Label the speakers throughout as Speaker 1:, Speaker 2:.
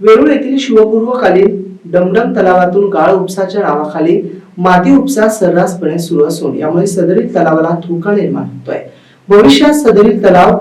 Speaker 1: वेरूळ येथील शिवपूर्वकालीन डमडम तलावातून गाळ उपसाच्या नावाखाली माती उपसा सर्रासपणे सुरू असून यामुळे सदरील तलावाला धोका निर्माण होतोय. भविष्यात सदरील तलाव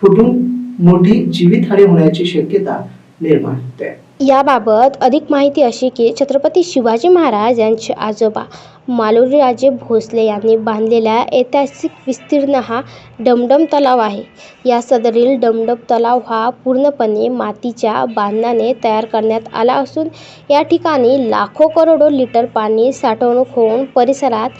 Speaker 1: फुटून मोठी जीवितहानी होण्याची शक्यता निर्माण होते.
Speaker 2: याबाबत अधिक माहिती अशी की छत्रपती शिवाजी महाराज यांचे आजोबा मालोजीराजे भोसले यांनी बांधलेला ऐतिहासिक विस्तीर्ण हा डमडम तलाव आहे. या सदरील डमडम तलाव हा पूर्णपणे मातीच्या बांधण्याने तयार करण्यात आला असून या ठिकाणी लाखो करोडो लिटर पाणी साठवणूक होऊन परिसरात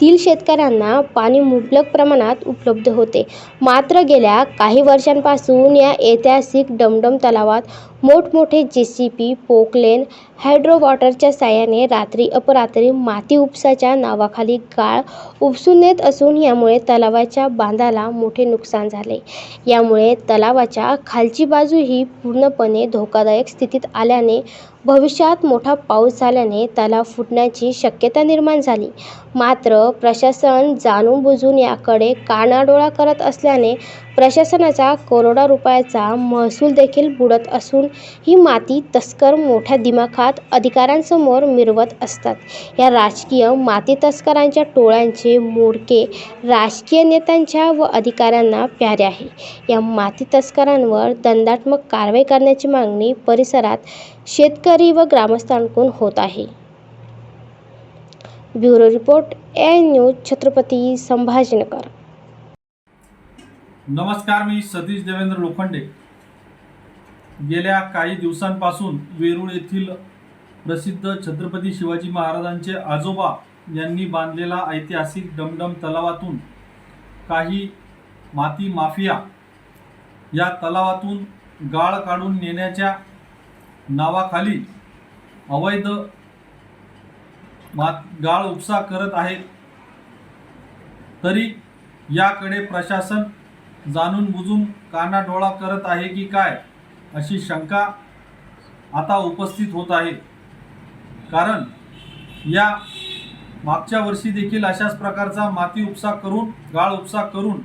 Speaker 2: तील शेतकऱ्यांना पाणी मुबलक प्रमाणात उपलब्ध होते. मात्र गेल्या काही वर्षांपासून या ऐतिहासिक डमडम तलावात मोठमोठे जे सी पी पोकलेन हायड्रोवॉटरच्या साहाय्याने साह्याने रात्री अपरात्री माती उपसाच्या नावाखाली गाळ उपसून येत असून यामुळे तलावाच्या बांधाला मोठे नुकसान झाले. यामुळे तलावाच्या खालची बाजू ही पूर्णपणे धोकादायक स्थितीत आल्याने भविष्यात मोठा पाऊस झाल्याने तलाव फुटण्याची शक्यता निर्माण झाली. मात्र प्रशासन जाणून बुजून याकडे कानाडोळा करत असल्याने प्रशासनाचा करोडो रुपयाचा महसूल देखील बुडत असून ही माती तस्कर मोठ्या दिमाखात अधिकाऱ्यांसमोर मिरवत असतात. या राजकीय माती तस्करांच्या टोळ्यांचे मोडके राजकीय नेत्यांच्या व अधिकाऱ्यांना प्यारे आहे. या माती तस्करांवर दंडात्मक कारवाई करण्याची मागणी परिसरात शेतकरी व ग्रामस्थांकडून होत आहे. Bureau report A news Chhatrapati Sambhajinagar.
Speaker 3: नमस्कार मी सतीश देवेंद्र लोखंडे. गेल्या काही दिवसांपासून वेरूळ येथील प्रसिद्ध छत्रपती शिवाजी महाराजांचे आजोबा यांनी बांधलेला ऐतिहासिक डमडम तलावातून काही माती माफिया या तलावातून गाळ काढून नेण्याच्या नावाखाली अवैध मात गाळ उपसा करत आहेत. तरी याकडे प्रशासन जाणून बुजून कानाडोळा करत आहे की काय अशी शंका आता उपस्थित होत आहे. कारण या मागच्या वर्षी देखील अशाच प्रकारचा माती उपसा करून गाळ उपसा करून